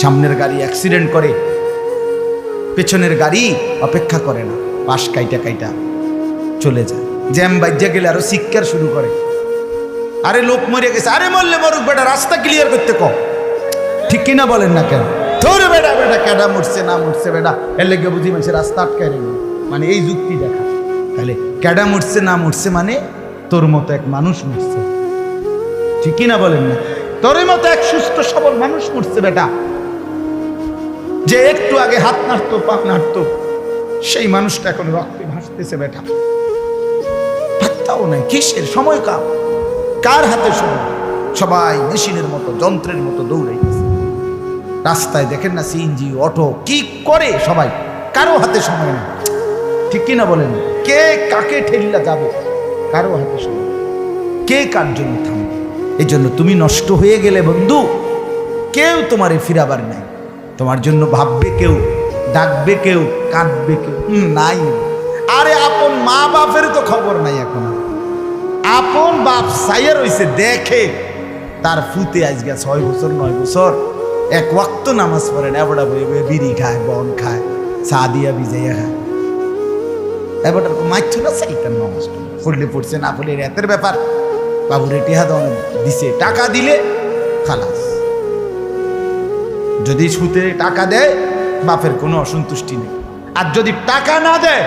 সামনের গাড়ি অ্যাক্সিডেন্ট করে, পেছনের গাড়ি অপেক্ষা করে না, পাশ কাইটা কাইটা চলে যায়। জ্যাম বাজ্যা গেলে আরও শিক্ষার শুরু করে। আরে লোক মরে গেছে, আরে মরলে মরুক বেটা, রাস্তা ক্লিয়ার করতে কম ঠিক কিনা বলেন না কেন? ধরে বেটা বেটা, কেডা মরছে, না মরছে বেটা, এর লেগে বুঝি মানুষের রাস্তা আটকায় রেখে মানে এই যুক্তি দেখা। তাহলে কেডা মরছে, না মরছে মানে তোর মতো এক মানুষ মরছে। ঠিক কিনা বলেন না? তোর মতো এক সুস্থ, সবল মানুষ মরছে বেটা। যে একটু আগে হাত নাড়তো, পা নাড়তো, সেই মানুষটা এখন রক্তে ভাসতেছে বেটা। পাত্তাও নাই, কিসের সময় কাম কার হাতে সময়? সবাই মেশিনের মতো, যন্ত্রের মতো দৌড়াইতেছে। রাস্তায় দেখেন না সিএনজি, অটো, কি করে সবাই? কারও হাতে সময় নেই। ঠিক কিনা বলেন? কে কাকে ঠেলিলা যাবে? কারও হাতে সময় কে কার জন্য থামবে? এই জন্য তুমি নষ্ট হয়ে গেলে বন্ধু, কেউ তোমারে ফিরাবার নাই। তোমার জন্য ভাববে কেউ, ডাকবে কেউ, কাঁদবে কেউ। নাই। আরে আপন মা বাপের তো খবর নাই এখন। আপন বাপ সাইয়া রইছে, দেখে তার ফুতে আজকে ছয় বছর, নয় বছর। এক ওয়াক্ত নামাজ পড়ে না বয়ে বিড়ি খায়, বন খায়, চা দিয়া ভিজাইয়া খায়। এবারটা মাইছ না চাইতাম নামাজ পড়লে পড়ছে, না পড়লে রাতের ব্যাপার। বাবুরে টিহা দিছে, টাকা দিলে খালাস। যদি সুতে টাকা দেয়, বাপের কোনো অসন্তুষ্টি নেই। আর যদি টাকা না দেয়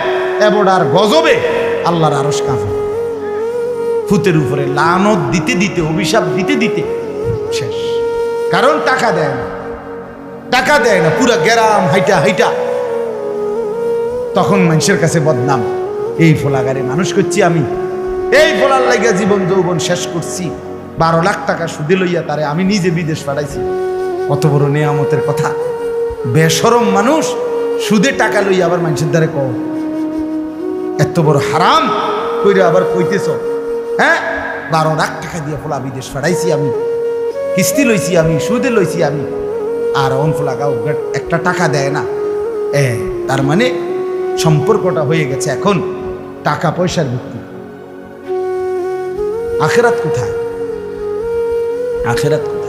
এবড়ার গজবে আল্লাহর আরস কাঁপে ফুতের উপরে লানত দিতে দিতে, অভিশাপ দিতে দিতে শেষ। কারণ টাকা দেয় না। টাকা দেয় না, পুরা গ্যারাম হাইটা হাইটা। তখন মানুষের কাছে বদনাম। এই ফোলাগারে মানুষ করছি আমি। এই ফোলার লাগিয়া জীবন যৌবন শেষ করছি। বারো লাখ টাকা সুদে লইয়া তারে আমি নিজে বিদেশ পাঠাইছি। কত বড় নেয়ামতের কথা। বেসরম মানুষ সুদে টাকা লইয়া আবার মানুষের দ্বারে কও, এত বড় হারাম, কইরা আবার কইতেছ হ্যাঁ? বারো লাখ টাকা দিয়ে ফোলা বিদেশ পাঠাইছি আমি, কিস্তি লইছি আমি, সুদে লইছি আমি, আর অন ফোলা গাও একটা টাকা দেয় না। এ, তার মানে সম্পর্কটা হয়ে গেছে এখন টাকা পয়সার ভিত্তি। আখেরাত কোথায়? আখেরাত কোথায়?